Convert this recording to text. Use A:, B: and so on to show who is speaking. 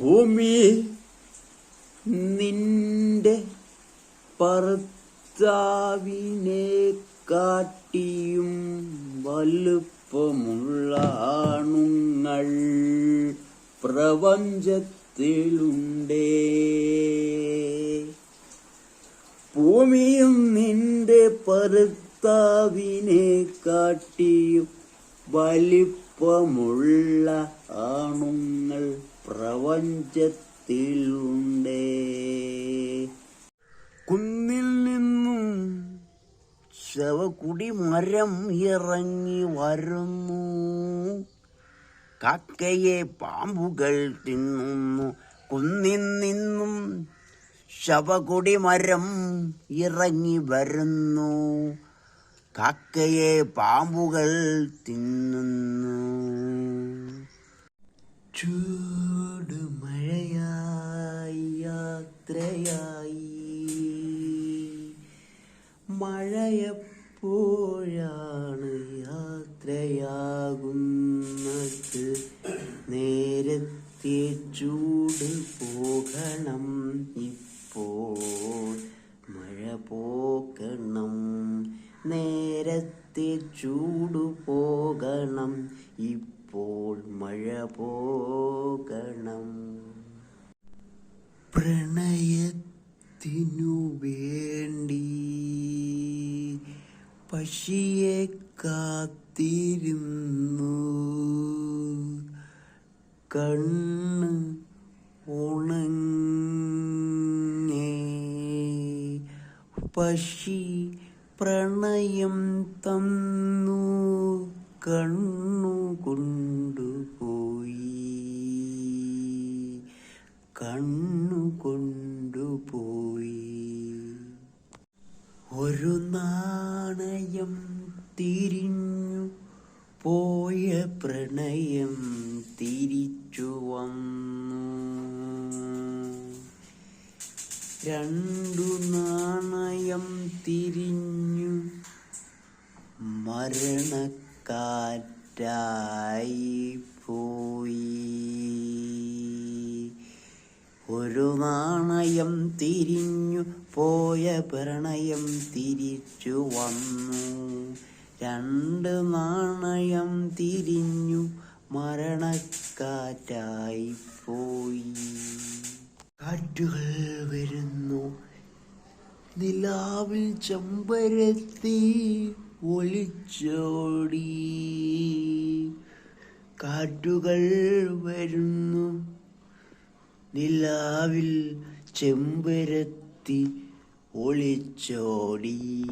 A: ഭൂമി നിന്റെ ഭർത്താവിനെ കാട്ടിയും വലുപ്പമുള്ള ആണുങ്ങൾ പ്രപഞ്ചത്തിലുണ്ടേ. ഭൂമിയും നിന്റെ ഭർത്താവിനെ കാട്ടിയും വലിപ്പമുള്ള ആണുങ്ങൾ പ്രപഞ്ചത്തിലുണ്ടേ. കുന്നിൽ നിന്നും ശവകുടി മരം ഇറങ്ങി വരുന്നു. കാക്കയെ പാമ്പുകൾ തിന്നുന്നു. കുന്നിൽ നിന്നും ശവകുടി മരം ഇറങ്ങി വരുന്നു. കാക്കയെ പാമ്പുകൾ തിന്നുന്നു. ചൂട് മഴയായി യാത്രയായി. മഴയപ്പോഴാണ് യാത്രയാകുന്നത്? നേരത്തെ ചൂട് പോകണം ഇപ്പോൾ. മഴ പോകണം. നേരത്തെ ചൂട് പോകണം ഇപ്പോൾ മഴ പോകണം. പ്രണയത്തിനു വേണ്ടി പക്ഷിയെ കാത്തിരുന്നു. കണ്ണ് ഉണങ്ങേ. പക്ഷി പ്രണയം തന്നു. കണ്ണു കൊണ്ടുപോയി കണ്ണു കൊണ്ടുപോയി ഒരു നാണയം തിരിഞ്ഞു പോയ പ്രണയം തിരിച്ചു വന്നു. രണ്ടു നാണയം തിരിഞ്ഞു മരണക്കാറ്റായി പോയി. ഒരു നാണയം തിരിഞ്ഞു പോയ പ്രണയം തിരിച്ചു വന്നു. രണ്ട് നാണയം തിരിഞ്ഞു മരണക്കാറ്റായി പോയി. കാറ്റുകൾ വരുന്നു. നിലാവിൽ ചെമ്പരത്തി. ഒളിച്ചോടി. കാറ്റുകൾ വരുന്നു. നിലാവിൽ ചെമ്പരത്തി ഒളിച്ചോടി.